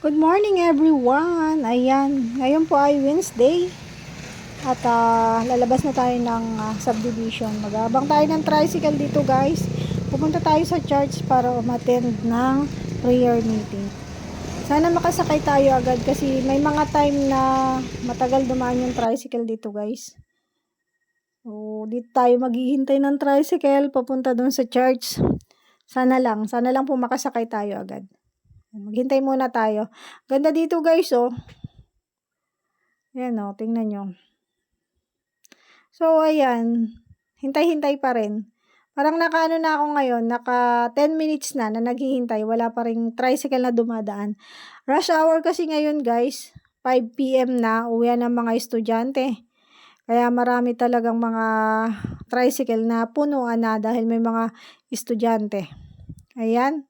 Good morning everyone! Ayan, ngayon po ay Wednesday at ah, lalabas na tayo ng ah, subdivision. Magabang tayo ng tricycle dito guys. Pupunta tayo sa church para umattend ng prayer meeting. Sana makasakay tayo agad kasi may mga time na matagal dumaan yung tricycle dito guys. So, dito tayo maghihintay ng tricycle papunta doon sa church. Sana lang, sana lang po makasakay tayo agad. Maghintay muna tayo. Ganda dito guys, oh. Ayan, oh. Tingnan nyo. So, ayan. Hintay-hintay pa rin. Parang nakaano na ako ngayon, naka 10 minutes na na naghihintay. Wala pa rin tricycle na dumadaan. Rush hour kasi ngayon guys. 5 p.m. na, uwi ng mga estudyante. Kaya marami talagang mga tricycle na punuan na dahil may mga estudyante. Ayan.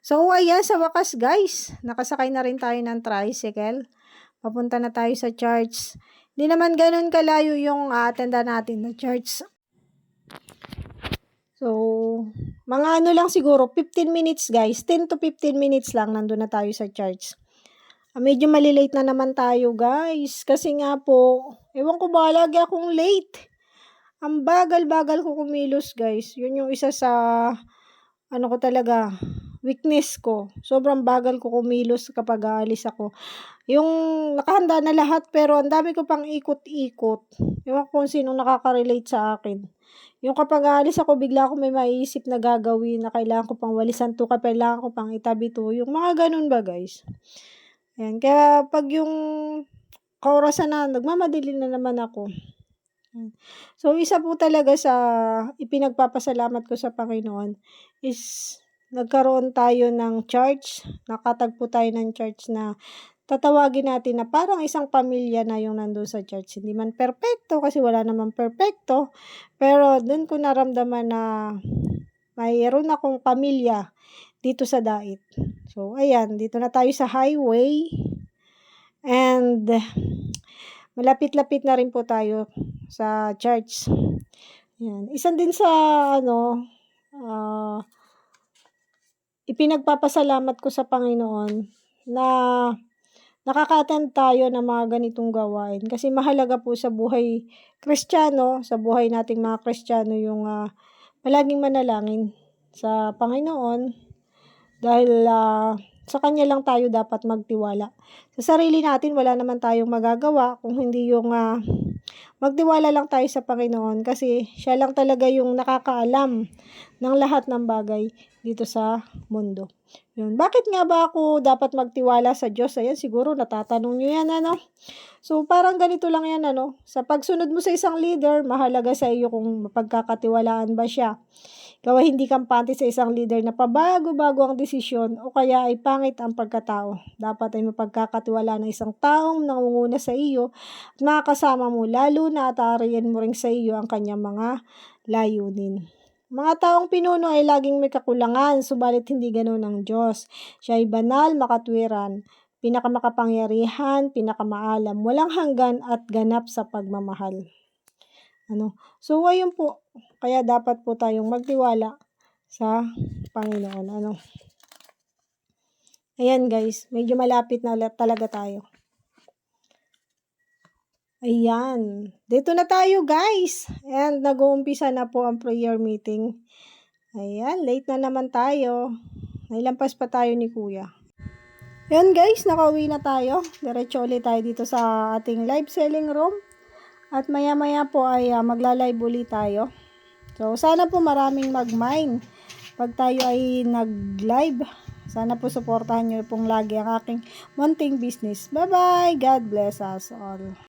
So, ayan, sa wakas guys, nakasakay na rin tayo ng tricycle. Papunta na tayo sa church. Hindi naman ganun kalayo yung uh, natin na church. So, mga ano lang siguro, 15 minutes guys. 10 to 15 minutes lang nandun na tayo sa church. Uh, medyo malilate na naman tayo guys. Kasi nga po, ewan ko ba, lagi akong late. Ang bagal-bagal ko kumilos guys. Yun yung isa sa, ano ko talaga, weakness ko. Sobrang bagal ko kumilos kapag aalis ako. Yung nakahanda na lahat pero ang dami ko pang ikot-ikot. Ewan ko kung sino nakaka-relate sa akin. Yung kapag aalis ako, bigla ako may maiisip na gagawin na kailangan ko pang walisan to, kailangan ko pang itabi to. Yung mga ganun ba guys? Ayan. Kaya pag yung kaurasan na, nagmamadali na naman ako. So, isa po talaga sa ipinagpapasalamat ko sa Panginoon is nagkaroon tayo ng church, nakatagpo tayo ng church na tatawagin natin na parang isang pamilya na yung nandun sa church. Hindi man perfecto kasi wala naman perfecto. Pero dun ko naramdaman na mayroon akong pamilya dito sa Dait. So, ayan, dito na tayo sa highway. And malapit-lapit na rin po tayo sa church. Ayan. Isan din sa ano, uh, ipinagpapasalamat ko sa Panginoon na nakaka-attend tayo ng mga ganitong gawain kasi mahalaga po sa buhay Kristiyano, sa buhay nating mga Kristiyano yung uh, palaging manalangin sa Panginoon dahil uh, sa Kanya lang tayo dapat magtiwala. Sa sarili natin, wala naman tayong magagawa kung hindi yung uh, magtiwala lang tayo sa Panginoon kasi siya lang talaga yung nakakaalam ng lahat ng bagay dito sa mundo. Yun. Bakit nga ba ako dapat magtiwala sa Diyos? Ayan, siguro natatanong nyo yan, ano? So, parang ganito lang yan, ano? Sa pagsunod mo sa isang leader, mahalaga sa iyo kung mapagkakatiwalaan ba siya. Ikaw hindi kampante sa isang leader na pabago-bago ang desisyon o kaya ay pangit ang pagkatao. Dapat ay mapagkakatiwala ng isang taong nangunguna sa iyo at makakasama mo lalo na atarian mo rin sa iyo ang kanyang mga layunin. Mga taong pinuno ay laging may kakulangan, subalit hindi ganoon ang Diyos. Siya ay banal, makatwiran, pinakamakapangyarihan, pinakamaalam, walang hanggan at ganap sa pagmamahal. Ano? So, ayun po. Kaya dapat po tayong magtiwala sa Panginoon. Ano? Ayan guys, medyo malapit na talaga tayo. Ayan. Dito na tayo guys. And nag-uumpisa na po ang prayer meeting. Ayan, late na naman tayo. Nailampas pa tayo ni kuya. Ayan guys, nakauwi na tayo. Diretso ulit tayo dito sa ating live selling room. At maya maya po ay uh, magla-live ulit tayo. So sana po maraming mag-mine pag tayo ay nag-live. Sana po supportahan nyo pong lagi ang aking munting business. Bye bye! God bless us all.